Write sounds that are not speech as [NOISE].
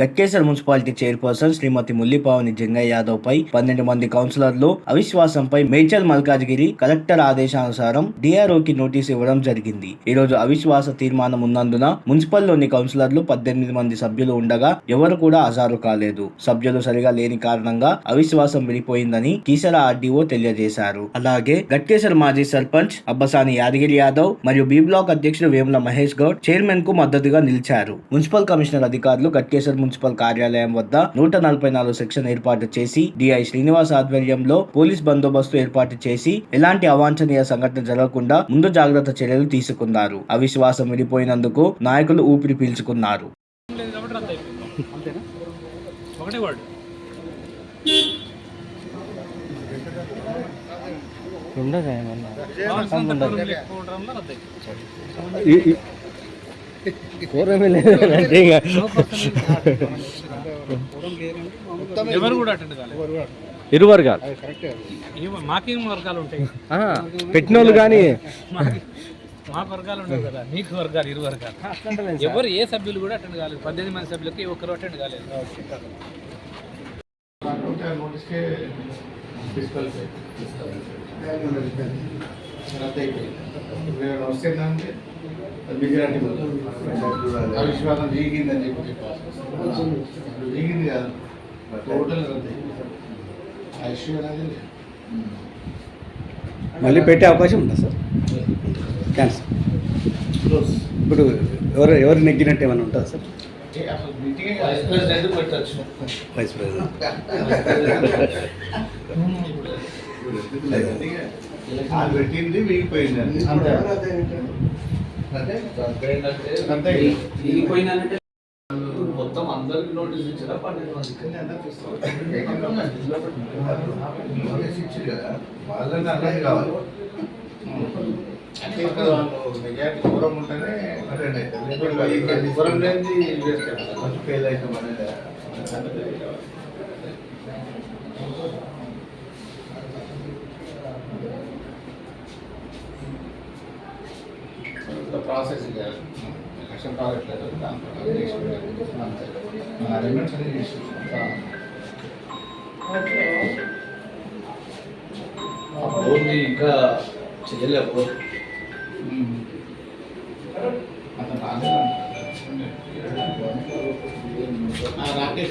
Ghatkesar municipality chairperson Shrimati Mullipavani Jangaiah Yadav పై పన్నెండు మంది కౌన్సిలర్లు అవిశ్వాసంపై మేడ్చల్ మల్కాజ్గిరి కలెక్టర్ ఆదేశానుసారం డిఆర్ఓకి నోటీసు ఇవ్వడం జరిగింది. ఈ రోజు అవిశ్వాస తీర్మానం ఉన్నందున మున్సిపల్లోని కౌన్సిలర్లు పద్దెనిమిది మంది సభ్యులు ఉండగా ఎవరు కూడా హాజరు కాలేదు. సభ్యులు సరిగా లేని కారణంగా అవిశ్వాసం విడిపోయిందని కీసర ఆర్డీఓ తెలియజేశారు. అలాగే గట్కేసర్ మాజీ సర్పంచ్ అబ్బసాని యాదగిరి యాదవ్ మరియు బి బ్లాక్ అధ్యక్షుడు వేముల మహేష్ గౌడ్ చైర్మన్కు మద్దతుగా నిలిచారు. మున్సిపల్ కమిషనర్ అధికారులు గట్కేసర్ మున్సిపల్ కార్యాలయం వద్ద నూట నలభై నాలుగు సెక్షన్ ఏర్పాటు చేసి డిఐ శ్రీనివాస్ ఆధ్వర్యంలో పోలీస్ బందోబస్తు ఏర్పాటు చేసి ఎలాంటి అవాంఛనీయ సంఘటన జరగకుండా ముందు జాగ్రత్త చర్యలు తీసుకున్నారు. అవిశ్వాసం విడిపోయినందుకు నాయకులు ఊపిరి పీల్చుకున్నారు. లేదు. అటెండ్ కాలేదు ఇరు వర్గాలు మాకేం వర్గాలు ఉంటాయి? పెట్టిన వాళ్ళు కానీ మాకు మాకు వర్గాలు ఉండవు కదా. మీకు వర్గాలు ఇరు వర్గాలు. ఎవరు ఏ సభ్యులు కూడా అటెండ్ కాలేదు. పద్దెనిమిది మంది సభ్యులకి ఒక్కరు అటెండ్ కాలేదు. నోటీస్కే రద్దు అయిపోయింది వస్తుందంటే మెజారిటీ అవిశ్వాసం జీగిందని చెప్పి చెప్పాలి జీగింది కాదు టోటల్ రద్దు ఆ ఇష్యూ అనేది. మళ్ళీ పెట్టే అవకాశం ఉందా సార్? క్యాన్సర్ ఇప్పుడు ఎవరు ఎవరు నెగ్గినట్టు ఏమైనా ఉంటుందా సార్? వైస్ ప్రెసిడెంట్ [LAUGHS] అది పెట్టింది మిగిలిపోయింది అంతే అంతే అంతే మొత్తం అందరికి నోటీస్ ఇచ్చారా పన్నెండు మందికి నోటీస్ ఇచ్చారు కదా వాళ్ళని అలాగే కావాలి అంటే మెజారిటీ దూరం ఉంటేనే అటెండ్ అవుతారు దూరం లేని ఫెయిల్ అవుతాం అనేది ప్రాసెస్ ఎలక్షన్ కావట్లేదు. దాంట్లో అరేంజ్మెంట్స్ అనేది చేసుకుంటాం ఓన్లీ ఇంకా. ఆ, రాకేష్